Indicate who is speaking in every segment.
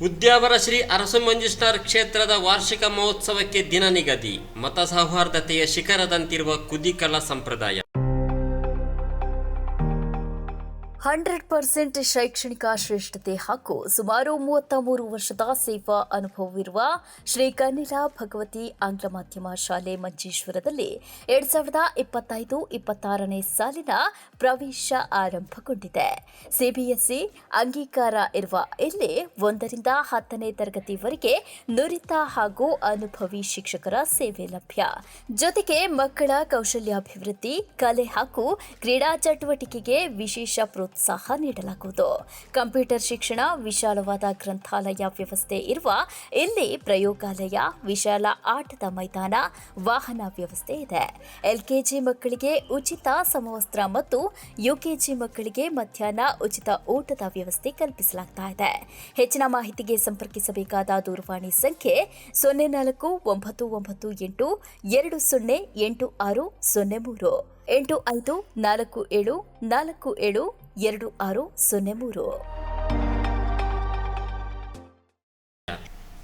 Speaker 1: ಉದ್ಯಾವರ ಶ್ರೀ ಅರಸು ಅರಸುಮಂಜುಷ್ಣರ್ ಕ್ಷೇತ್ರದ ವಾರ್ಷಿಕ ಮಹೋತ್ಸವಕ್ಕೆ ದಿನ ನಿಗದಿ ಮತ ಸೌಹಾರ್ದತೆಯ ಶಿಖರದಂತಿರುವ ಕುದಿಕಲ ಸಂಪ್ರದಾಯ.
Speaker 2: ಹಂಡ್ರೆಡ್ ಪರ್ಸೆಂಟ್ ಶೈಕ್ಷಣಿಕ ಶ್ರೇಷ್ಠತೆ ಹಾಗೂ ಸುಮಾರು ಮೂವತ್ತ ಮೂರು ವರ್ಷದ ಸೇವಾ ಅನುಭವವಿರುವ ಶ್ರೀ ಕನ್ನಡ ಭಗವತಿ ಆಂಗ್ಲ ಮಾಧ್ಯಮ ಶಾಲೆ ಮಂಜೇಶ್ವರದಲ್ಲಿ ಎರಡ್ ಸಾವಿರದ ಇಪ್ಪತ್ತೈದು ಇಪ್ಪತ್ತಾರನೇ ಸಾಲಿನ ಪ್ರವೇಶ ಆರಂಭಗೊಂಡಿದೆ. ಸಿಬಿಎಸ್ಇ ಅಂಗೀಕಾರ ಇರುವ ಇಲ್ಲಿ ಒಂದರಿಂದ ಹತ್ತನೇ ತರಗತಿವರೆಗೆ ನುರಿತ ಹಾಗೂ ಅನುಭವಿ ಶಿಕ್ಷಕರ ಸೇವೆ ಲಭ್ಯ. ಜೊತೆಗೆ ಮಕ್ಕಳ ಕೌಶಲ್ಯಾಭಿವೃದ್ಧಿ, ಕಲೆ ಹಾಗೂ ಕ್ರೀಡಾ ಚಟುವಟಿಕೆಗೆ ವಿಶೇಷ ಪ್ರೋತ್ಸಾಹ ನೀಡಲಾಗುವುದು. ಕಂಪ್ಯೂಟರ್ ಶಿಕ್ಷಣ, ವಿಶಾಲವಾದ ಗ್ರಂಥಾಲಯ ವ್ಯವಸ್ಥೆ ಇರುವ ಇಲ್ಲಿ ಪ್ರಯೋಗಾಲಯ, ವಿಶಾಲ ಆಟದ ಮೈದಾನ, ವಾಹನ ವ್ಯವಸ್ಥೆ ಇದೆ. ಎಲ್ಕೆಜಿ ಮಕ್ಕಳಿಗೆ ಉಚಿತ ಸಮವಸ್ತ್ರ ಮತ್ತು ಯುಕೆಜಿ ಮಕ್ಕಳಿಗೆ ಮಧ್ಯಾಹ್ನ ಉಚಿತ ಊಟದ ವ್ಯವಸ್ಥೆ ಕಲ್ಪಿಸಲಾಗ್ತಾ ಇದೆ. ಹೆಚ್ಚಿನ ಮಾಹಿತಿಗೆ ಸಂಪರ್ಕಿಸಬೇಕಾದ ದೂರವಾಣಿ ಸಂಖ್ಯೆ ಸೊನ್ನೆ ನಾಲ್ಕು ಒಂಬತ್ತು ಒಂಬತ್ತು ಎಂಟು ಎರಡು ಸೊನ್ನೆ ಎಂಟು ಆರು ಸೊನ್ನೆ ಮೂರು. ಎಂಟು ಐದು ನಾಲ್ಕು ಏಳು ನಾಲ್ಕು ಏಳು ಎರಡು ಆರು ಸೊನ್ನೆ ಮೂರು.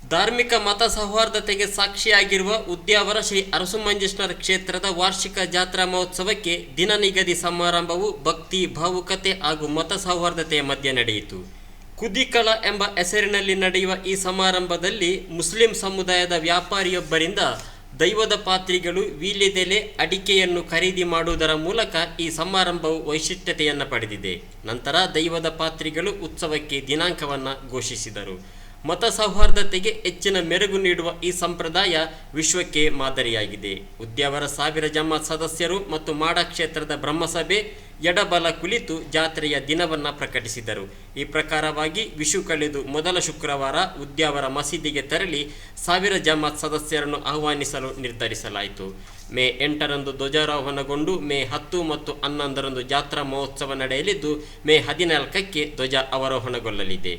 Speaker 1: ಧಾರ್ಮಿಕ ಮತ ಸೌಹಾರ್ದತೆಗೆ ಸಾಕ್ಷಿಯಾಗಿರುವ ಉದ್ಯಾವರ ಶ್ರೀ ಅರಸುಮಂಜೇಶ್ವರ ಕ್ಷೇತ್ರದ ವಾರ್ಷಿಕ ಜಾತ್ರಾ ಮಹೋತ್ಸವಕ್ಕೆ ದಿನ ನಿಗದಿ ಸಮಾರಂಭವು ಭಕ್ತಿ, ಭಾವುಕತೆ ಹಾಗೂ ಮತ ಸೌಹಾರ್ದತೆಯ ಮಧ್ಯೆ ನಡೆಯಿತು. ಕುದಿಕಳ ಎಂಬ ಹೆಸರಿನಲ್ಲಿ ನಡೆಯುವ ಈ ಸಮಾರಂಭದಲ್ಲಿ ಮುಸ್ಲಿಂ ಸಮುದಾಯದ ವ್ಯಾಪಾರಿಯೊಬ್ಬರಿಂದ ದೈವದ ಪಾತ್ರಿಗಳು ವೀಳ್ಯದೆಲೆ ಅಡಿಕೆಯನ್ನು ಖರೀದಿ ಮಾಡುವುದರ ಮೂಲಕ ಈ ಸಮಾರಂಭವು ವೈಶಿಷ್ಟ್ಯತೆಯನ್ನು ಪಡೆದಿದೆ. ನಂತರ ದೈವದ ಪಾತ್ರಿಗಳು ಉತ್ಸವಕ್ಕೆ ದಿನಾಂಕವನ್ನು ಘೋಷಿಸಿದರು. ಮತ ಸೌಹಾರ್ದತೆಗೆ ಹೆಚ್ಚಿನ ಮೆರುಗು ನೀಡುವ ಈ ಸಂಪ್ರದಾಯ ವಿಶ್ವಕ್ಕೆ ಮಾದರಿಯಾಗಿದೆ. ಉದ್ಯಾವರ ಸಾವಿರ ಜಮ್ಮ ಸದಸ್ಯರು ಮತ್ತು ಮಾಡ ಕ್ಷೇತ್ರದ ಬ್ರಹ್ಮಸಭೆ ಎಡಬಲ ಕುಳಿತು ಜಾತ್ರೆಯ ದಿನವನ್ನು ಪ್ರಕಟಿಸಿದರು. ಈ ಪ್ರಕಾರವಾಗಿ ವಿಶು ಕಳೆದು ಮೊದಲ ಶುಕ್ರವಾರ ಉದ್ಯಾವರ ಮಸೀದಿಗೆ ತೆರಳಿ ಸಾವಿರ ಜಮಾತ್ ಸದಸ್ಯರನ್ನು ಆಹ್ವಾನಿಸಲು ನಿರ್ಧರಿಸಲಾಯಿತು. ಮೇ ಎಂಟರಂದು ಧ್ವಜಾರೋಹಣಗೊಂಡು ಮೇ ಹತ್ತು ಮತ್ತು ಹನ್ನೊಂದರಂದು ಜಾತ್ರಾ ಮಹೋತ್ಸವ ನಡೆಯಲಿದ್ದು ಮೇ ಹದಿನಾಲ್ಕಕ್ಕೆ ಧ್ವಜ ಅವರೋಹಣಗೊಳ್ಳಲಿದೆ